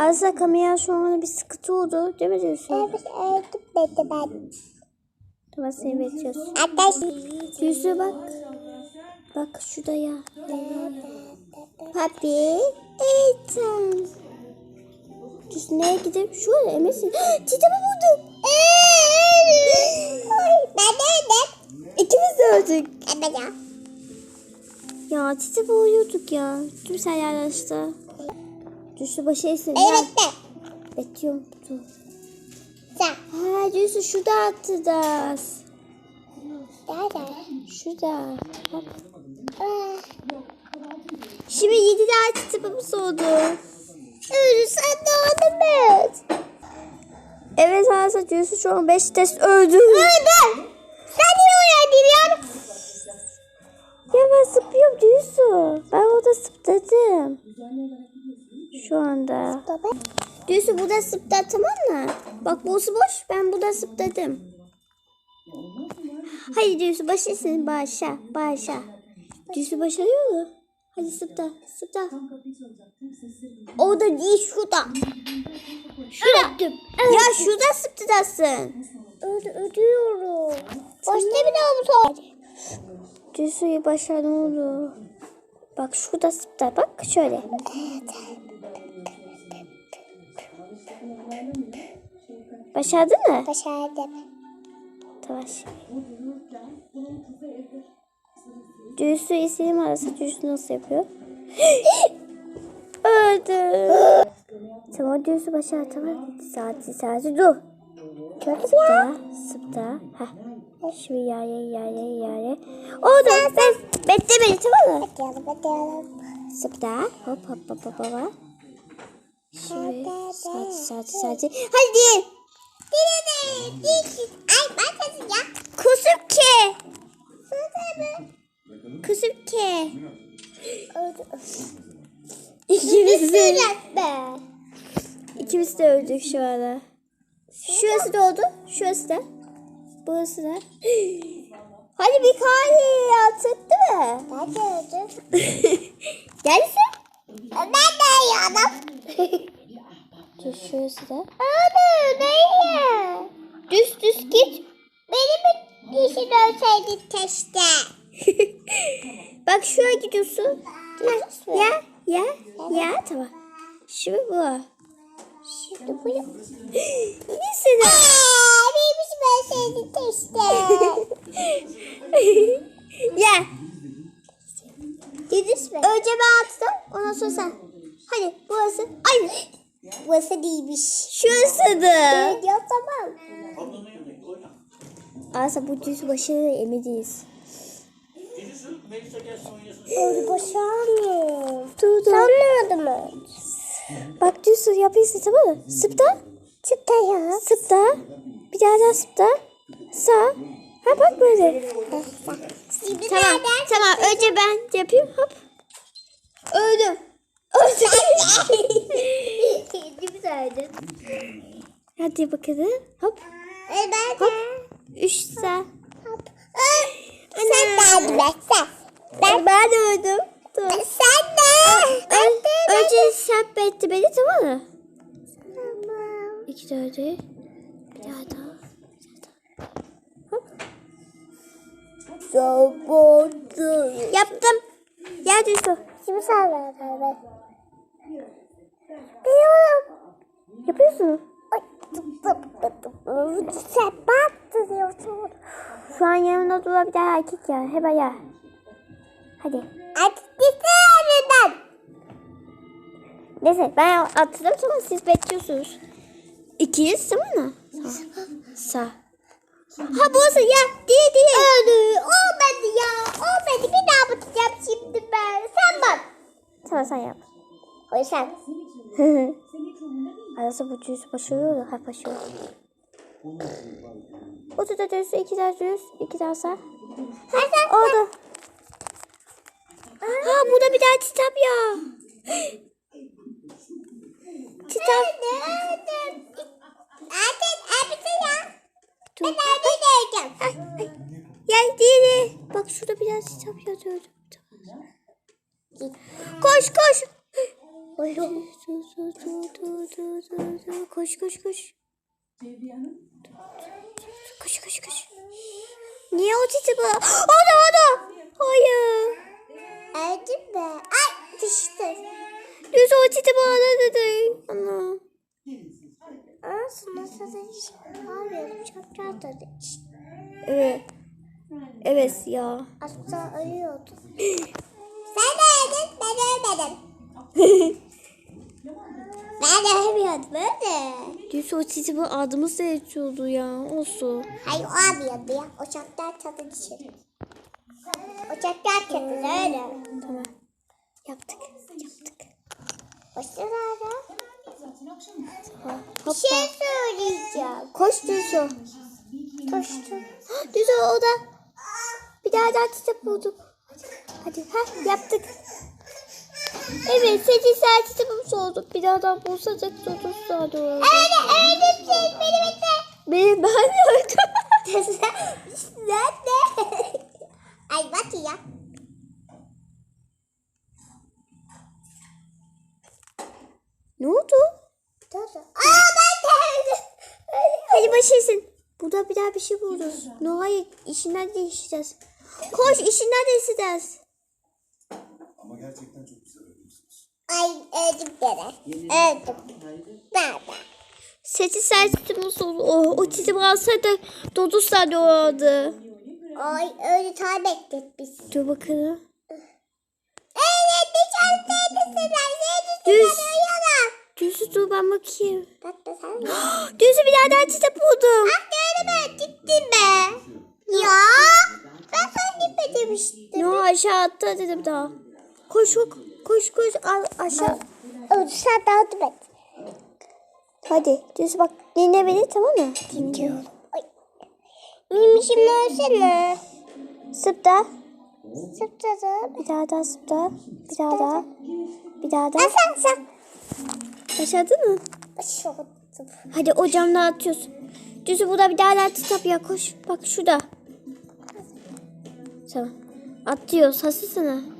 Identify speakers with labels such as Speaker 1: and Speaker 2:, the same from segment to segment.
Speaker 1: Asla kamera şu an bir sıkıntı oldu. Değil mi diyorsun?
Speaker 2: Evet öldüm dedi ben.
Speaker 1: Tamam seni bekliyoruz.
Speaker 2: Ateş.
Speaker 1: Yüzüne bak. Bak şurada ya.
Speaker 2: Papi.
Speaker 1: Ethan. Nereye gidelim? Şurada emesin. Titemi buldum.
Speaker 2: Ben de öldüm.
Speaker 1: İkimiz de öldük.
Speaker 2: Evet ya.
Speaker 1: Ya Titi boğuyorduk ya. Tüm sen yerleşti. Düştü başı esin.
Speaker 2: Evet de.
Speaker 1: Bekliyorum. Dur.
Speaker 2: Sen.
Speaker 1: Ha diyorsun şurada atacağız.
Speaker 2: Nerede?
Speaker 1: Şurada. Bak.
Speaker 2: Aa,
Speaker 1: Şimdi yedi tane titabımız oldu.
Speaker 2: Öldü sen de et.
Speaker 1: Evet Hansa diyorsun şu an 5 test öldü.
Speaker 2: Öldüm. Sen niye öğrendin ya?
Speaker 1: Ya ben sıpıyorum diyorsun. Ben orada sıpladım. Şu anda.
Speaker 2: Baba.
Speaker 1: Diyorsun burada sıpta tamam mı? Bak burası boş ben burada sıpladım. Hayır diyorsun başlasın başa başa. Diyorsun başarıyor mu? Hadi sıpta sıpta. Orada değil şurada. Şurada. Ya şurada sıptadasın.
Speaker 2: Öldü, ödüyorum. Başta bir daha mı sor?
Speaker 1: Diyorsun başa ne oldu? Bak şurada sıpta bak şöyle. Başardın mı?
Speaker 2: Başardım.
Speaker 1: Tamam. Cüssü istediğim arası cüssü nasıl yapıyor? Öldü. tamam Cüssü başar tamam. Saati saati dur.
Speaker 2: Çok
Speaker 1: Sıpta sıpta. Heh. Şu yare yare yare. Oldu. Ben, bekle beni tamam mı?
Speaker 2: Hadi bakalım.
Speaker 1: Sıpta. Hop hop hop hop hop. Şimdi saati saati saati. Hadi.
Speaker 2: Ay sesi ya.
Speaker 1: Kusuk ki. Kusuk ki. İkimiz de, ikimiz de öldük şu anda. Şurası da oldu. Şurası da. Burası da. Hadi bir kahve attık değil mi?
Speaker 2: Ben de öldüm.
Speaker 1: Gelsin.
Speaker 2: Ben de yanım.
Speaker 1: Dur şurası da.
Speaker 2: Öldü. Neye?
Speaker 1: Düz düz git.
Speaker 2: Benim için ölseydi keşke.
Speaker 1: Bak şuraya gidiyorsun. Ya ya ya tamam. Şimdi bu.
Speaker 2: Şimdi bu
Speaker 1: de.
Speaker 2: Aa, benim için ölseydi keşke.
Speaker 1: ya.
Speaker 2: Gidiş mi?
Speaker 1: Önce ben attım. Ondan sonra sen. Hadi burası. Aynı.
Speaker 2: Burası değilmiş.
Speaker 1: Şurası da.
Speaker 2: Evet ya tamam.
Speaker 1: Aslında bu düz başarılı emidiyiz.
Speaker 2: Öldü başarmıyor.
Speaker 1: Dur dur.
Speaker 2: Sanmıyordum öyle.
Speaker 1: Bak düz yapıyorsun tamam mı? Sıpta.
Speaker 2: Çıktı ya.
Speaker 1: Sıpta. Bir daha daha sıpta. Sağ. Ha bak böyle. Tamam. Tamam. Önce ben yapayım. Hop. Öldüm. Hadi bakalım. Hop.
Speaker 2: Ben
Speaker 1: Hop. Üç sağ.
Speaker 2: Hop. Sen de hadi ben sen.
Speaker 1: Ben, ben öldüm. Dur.
Speaker 2: Sen de.
Speaker 1: Ön, önce sen betti beni tamam mı?
Speaker 2: Tamam.
Speaker 1: İki de öldü. Bir daha daha. Hop. Yaptım. Gel Düzü.
Speaker 2: Şimdi sen ver. Biliyorum.
Speaker 1: Yapıyorsun.
Speaker 2: Ay, baktı diyorsun.
Speaker 1: Şu an yanımda duran bir tane erkek ya. Hemen ya. Hadi.
Speaker 2: Önünden.
Speaker 1: Neyse ben atladım tamam siz bekliyorsunuz. İkiniz tamam mı? Sağ. Ha burası ya. Değil değil.
Speaker 2: Öldü. Olmadı ya. Olmadı. Bir daha bakacağım şimdi ben. Sen bak.
Speaker 1: Tamam sen yap.
Speaker 2: Hayır sen.
Speaker 1: Arası bu düz başarıyor da. Başarıyor. Otur da düz. iki daha düz. iki daha sağ. Oldu. Ha burada bir daha kitap ya. Kitap. Dur.
Speaker 2: Ben abi diyeceğim.
Speaker 1: Ay. Ya değil. Bak şurada biraz kitap yazıyordu. Koş koş. Dur. Koş koş koş. Koş koş koş. Niye o titi bu? O da o da. Hayır.
Speaker 2: Öldün mü? Ay düştü.
Speaker 1: Düz o titi bağladı. Ana.
Speaker 2: Aa sana satış. Abi çok rahat satış.
Speaker 1: Evet. Evet ya.
Speaker 2: Asla ölüyordu. Sen de öldün ben ölmedim. Ben de ölmüyordum öyle.
Speaker 1: Düz o bu adımız da yetiyordu ya. Olsun.
Speaker 2: Hayır o abi ya. Ocaklar tadı için. Ocaklar tadı öyle.
Speaker 1: Tamam. Yaptık. Yaptık.
Speaker 2: Başlarına. Bir
Speaker 1: Hoppa.
Speaker 2: şey söyleyeceğim.
Speaker 1: Koş Düzü.
Speaker 2: Koştum.
Speaker 1: Düzü o da. Bir daha daha kitap bulduk. Hadi ha yaptık. Evet 8 saat olduk. Bir daha daha bulsak 30 saat oldu.
Speaker 2: Öyle öyle şey beni bekle.
Speaker 1: Benim ben öldüm.
Speaker 2: Nerede? Ay bak ya.
Speaker 1: ne oldu?
Speaker 2: Aa ben de öldüm.
Speaker 1: Hadi başlasın. Burada bir daha bir şey buluruz. No hayır işinden değişeceğiz. Koş işinden değişeceğiz.
Speaker 3: Ama gerçekten çok.
Speaker 2: Ay öldüm gene. Öldüm.
Speaker 1: 8 saat kitabımız oldu. Oh, o kitabı alsaydı 9 saat olurdu.
Speaker 2: Ay öyle time beklet biz.
Speaker 1: Dur bakalım.
Speaker 2: Evet dışarıdaydı sıra. Seni
Speaker 1: Düz. Düzü dur ben bakayım. Düzü bir daha daha kitap buldum.
Speaker 2: Ah öyle ben gittim be. Ya. Ben sana gitme demiştim.
Speaker 1: No aşağı attı dedim daha. Koş koş koş koş al aşağı.
Speaker 2: Sen dağıtım et.
Speaker 1: Hadi düz bak dinle beni tamam mı? Dinliyorum.
Speaker 2: Benim işim ölsene.
Speaker 1: Sıpta.
Speaker 2: Sıktırdım.
Speaker 1: Bir daha daha sıpta. Bir daha daha. Bir daha daha.
Speaker 2: Sen sen.
Speaker 1: Başardın mı?
Speaker 2: Başladım.
Speaker 1: Hadi o camdan atıyorsun. Düzü burada bir daha daha kitap ya koş. Bak şurada. Tamam. Atıyoruz. Hazırsana.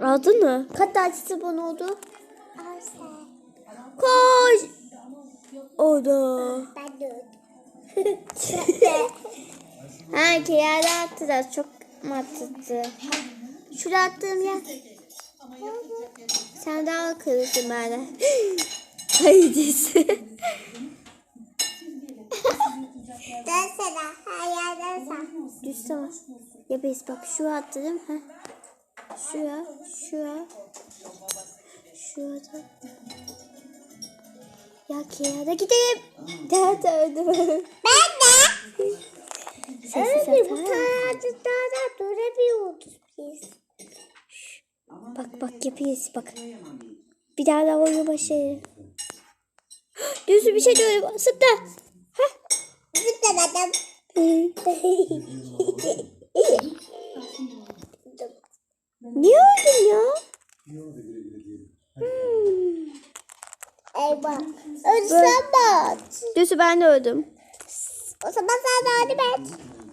Speaker 1: Aldın mı? Kaç tane kitabın oldu?
Speaker 2: Sen.
Speaker 1: Koş. O da.
Speaker 2: Ben de.
Speaker 1: Ha kıyada attılar. Çok mantıklı. Şurada attığım yer. Sen daha akıllısın bana. Haydi.
Speaker 2: Dönsene. Her yerden sen.
Speaker 1: Düz tamam. Ya biz bak şu attım. Ha. Şuraya, şuraya. Şurada. Ya kıyada gidelim. Daha da öldüm.
Speaker 2: Ben de. Öyle bu tarafta daha duramıyoruz biz.
Speaker 1: Bak bak yapıyoruz bak. Bir daha daha oyunu başlayalım. Düzü bir şey diyorum. Sıkta.
Speaker 2: Zıplamadım.
Speaker 1: Niye öldün ya?
Speaker 2: Eyvah. Ölsem bak.
Speaker 1: Düzü ben de öldüm.
Speaker 2: O zaman sen de hadi ben.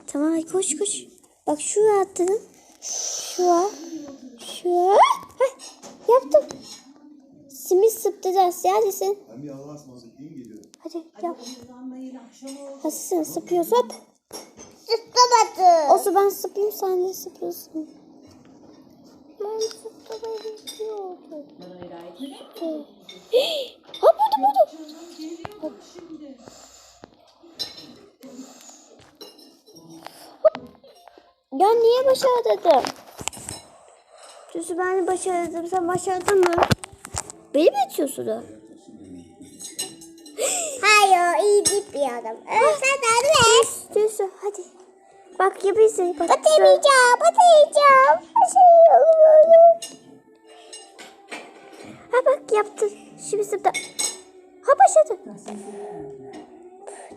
Speaker 1: Tamam hadi koş koş. Bak şuraya attım. Şuraya. Şuraya. Heh, yaptım. Simit sıptıracağız. Neredesin?
Speaker 3: Ben bir Allah'a ısmarladık diyeyim geliyorum.
Speaker 1: Hadi yap. Hazırsın sıpıyoruz hop.
Speaker 2: Zıplamadım.
Speaker 1: O zaman sıpayım sen de sıpıyorsun.
Speaker 2: Ben zıplamayabiliyordum.
Speaker 1: Hop buldum buldum. Hop. Hop. Ya niye başardın? Düzü ben başardım. Sen başardın mı? Beni mi itiyorsun da?
Speaker 2: Hayır iyi gitmiyordum. Ölsen de
Speaker 1: Bak yapıyorsun. Bak,
Speaker 2: Batırmayacağım, batırmayacağım. Şey olur.
Speaker 1: Ha bak yaptın. Şimdi sıpta. Ha başladı.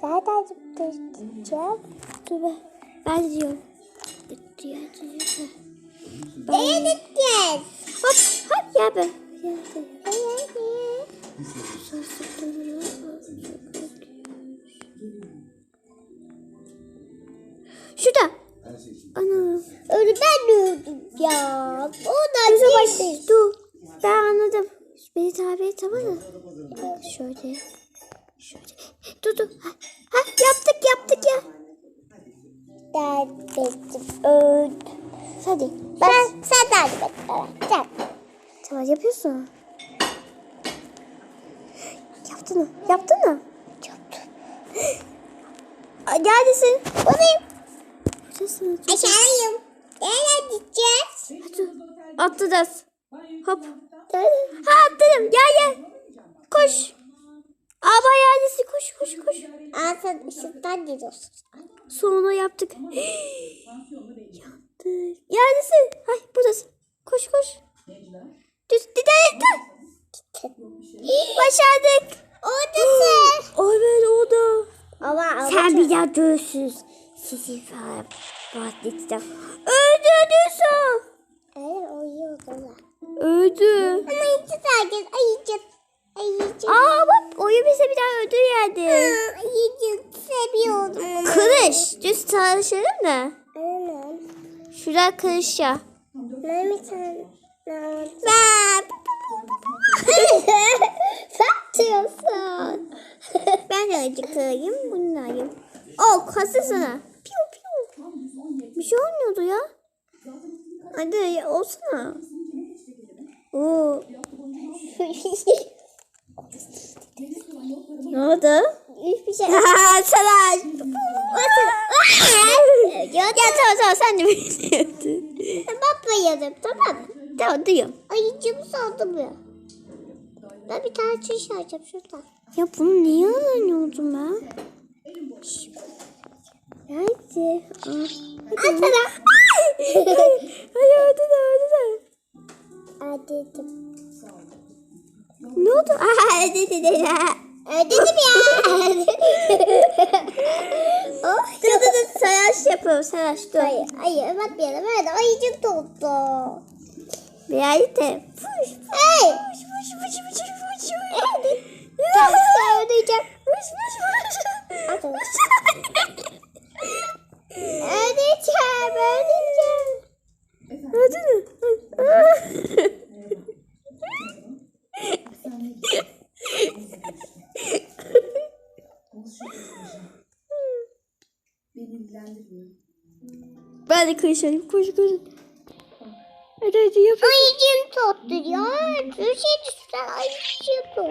Speaker 2: Nereden zıplayacağım?
Speaker 1: Dur be. Ben de diyorum. Diyor, diyor.
Speaker 2: Neye gideceğiz?
Speaker 1: Hop hop ya be. Ya be. Şurada. Ana.
Speaker 2: Öyle ben öldüm ya. O da
Speaker 1: Dur baş,
Speaker 2: değildi.
Speaker 1: dur. Ben anladım. Beni tabi et tamam mı? Şöyle. Şöyle. Dur dur. Ha, ha, yaptık yaptık ya.
Speaker 2: Derbetim öldüm.
Speaker 1: Hadi.
Speaker 2: Sen, sen takip et bana. Sen.
Speaker 1: Tamam yapıyorsun. Yaptın mı? Yaptın mı? Yaptım. Neredesin?
Speaker 2: Buradayım.
Speaker 1: Buradasın. Dur.
Speaker 2: Aşağıyım. Nereye gideceğiz?
Speaker 1: Atlayacağız. Hop. Ha atladım. Gel gel. Koş. Aba yerlisi koş koş koş.
Speaker 2: Aa sen ışıktan gidiyorsun.
Speaker 1: Sonra yaptık. Yaptık. Yerlisin. Hay buradasın. Koş koş. Düz didel Başardık.
Speaker 2: Oradasın.
Speaker 1: Evet o da.
Speaker 2: Ama ama
Speaker 1: Sen bir daha göğsüz. Sizi falan bahsedeceğim. Öldürdüsün.
Speaker 2: Evet uyuyordular.
Speaker 1: Öldü.
Speaker 2: Ama hiç herkes ayıcık. Ayıcık.
Speaker 1: Aa bak oyun bize bir daha öldü yerde.
Speaker 2: Ayıcık seviyordum.
Speaker 1: Kılıç. Düz çalışalım da.
Speaker 2: Aynen.
Speaker 1: Şurada kılıç ya.
Speaker 2: Ben bir tane. Ben.
Speaker 1: Satıyorsun. ben de acıkayım bunlarım. Ok hasta sana. Bir şey olmuyordu ya. Hadi olsana. Oo. ne oldu?
Speaker 2: Hiçbir şey.
Speaker 1: sana. ya, ya tamam tamam sen de beni yaptın.
Speaker 2: Baba yedim tamam mı?
Speaker 1: Tamam duyuyorum.
Speaker 2: Ayıcığımı saldım ya. Ben bir tane çiş açacağım şuradan.
Speaker 1: Ya bunu niye alıyordum ben? Hadi. Hadi hadi hadi de.
Speaker 2: Hadi dedim.
Speaker 1: Ne oldu? Aa, de de.
Speaker 2: Ödedim ya.
Speaker 1: Oh, dur dur dur. Savaş yapalım. Savaş dur.
Speaker 2: Hayır, hayır bakmayalım. Öyle ayıcık tuttu.
Speaker 1: Bir ay de. Fuş.
Speaker 2: Hey.
Speaker 1: Fuş fuş fuş fuş fuş.
Speaker 2: Hadi. Tamam, sen ödeyeceğim.
Speaker 1: Fuş fuş fuş.
Speaker 2: Atana. Ödeyeceğim, ödeyeceğim.
Speaker 1: Hadi de. Ben de koşayım. Koş koş. Hadi hadi yap.
Speaker 2: Ayıcığım tuttu ya. Bir şey düşsen ayıcığım tuttu.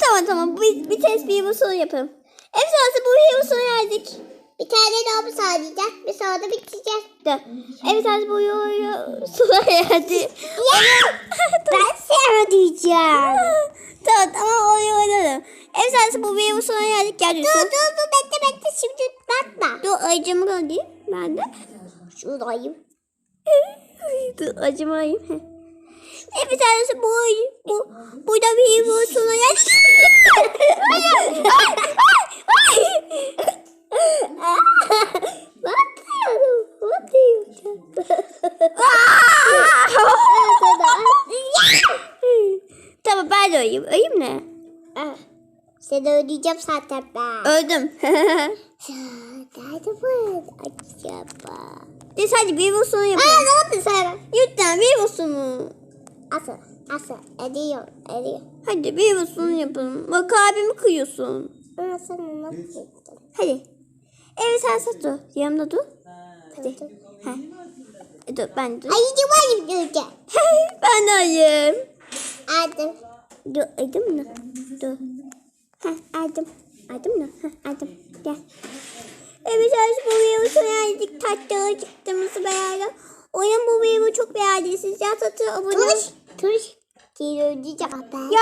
Speaker 1: Tamam tamam. Bir, bir bir yıl sonu yapalım. Sonrası bu yıl sonu geldik.
Speaker 2: Bir tane daha mı sağlayacak? Bir sonra da biteceğiz.
Speaker 1: De. Evet bu yıl sonu geldi.
Speaker 2: Ben sana ödeyeceğim.
Speaker 1: tamam tamam oyun oynayalım. Evet sonrası bu yıl sonu geldik. Gel
Speaker 2: Dur dur dur bekle bekle şimdi bakma.
Speaker 1: Dur acımı göndereyim. Ben de.
Speaker 2: Şuradayım.
Speaker 1: Dur acımayayım. Heh. Evet sonrası bu bu burada bir yıl sonu geldik. Hayır. Ay, ay, ay.
Speaker 2: Bakıyorum. Bakıyorum.
Speaker 1: tamam ben de oyayım. Oyayım ne?
Speaker 2: Ah, Seni ödeyeceğim zaten ben.
Speaker 1: Öldüm.
Speaker 2: Nerede bu? Acaba.
Speaker 1: Biz hadi bir yıl sonu
Speaker 2: Aa ne oldu sana?
Speaker 1: Lütfen bir sonu.
Speaker 2: Asıl. Asıl. Ediyor. Ediyor.
Speaker 1: Hadi bir sonu yapalım. Bak abimi kıyıyorsun.
Speaker 2: Ama sen onu yaptın.
Speaker 1: Hadi. Evet sen sat dur. Yanımda dur. Hadi. Ha. E, Dur ben dur.
Speaker 2: Ayıcım ayıp göreceğim.
Speaker 1: ben ayım.
Speaker 2: Aldım.
Speaker 1: Dur aydım mı? Dur. Ha aydım. Aydım mı? Ha aydım. Gel. Evet artık bu videoyu sona erdik. Tatlı çıktığımızı beraber. Oyun bu videoyu çok beğendiyseniz ya satın abone olun.
Speaker 2: Tuş. Tuş. Geri ödeyeceğim.
Speaker 1: Ya